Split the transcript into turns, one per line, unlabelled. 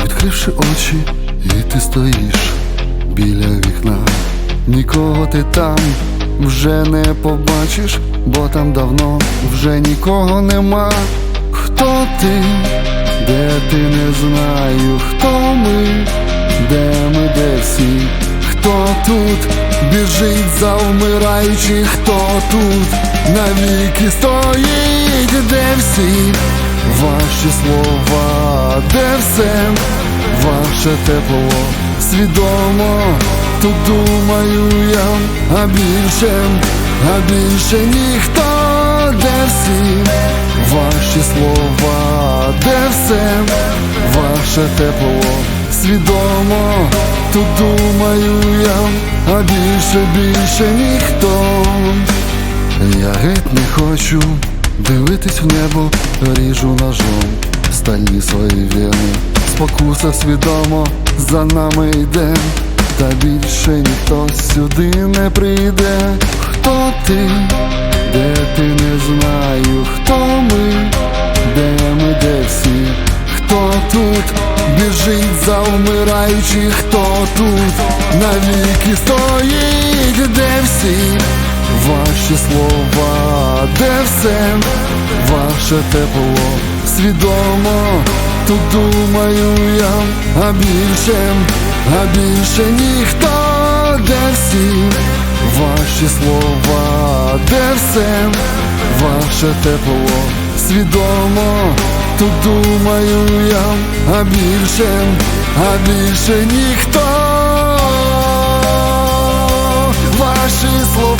Закривши очі, і ти стоїш біля вікна. Нікого ти там вже не побачиш, бо там давно вже нікого нема. Хто ти, де ти? Не знаю, хто ми, де ми, де всі, хто тут? Біжить завмираючи, хто тут? Навіки стоїть, де всі? Ваші слова, де все ваше тепло? Свідомо, тут думаю я, а більше, а більше ніхто, де всі ваші слова, де все ваше тепло? Свідомо, тут думаю я, а більше, більше ніхто. Я геть не хочу дивитись в небо, ріжу ножом стальні свої вени. Спокуса свідомо за нами йде, та більше ніхто сюди не прийде. Хто ти, де ти? Не знаю, хто ми, де ми, де всі, хто тут біжить завмираючи, хто тут навіки стоїть, де всі? Ваші слова, де все? Ваше тепло свідомо, тут думаю я, а більше, а більше ніхто, де всі ваші слова, де все ваше тепло? Свідомо, тут думаю я, а більше, а більше ніхто. Ваші слова.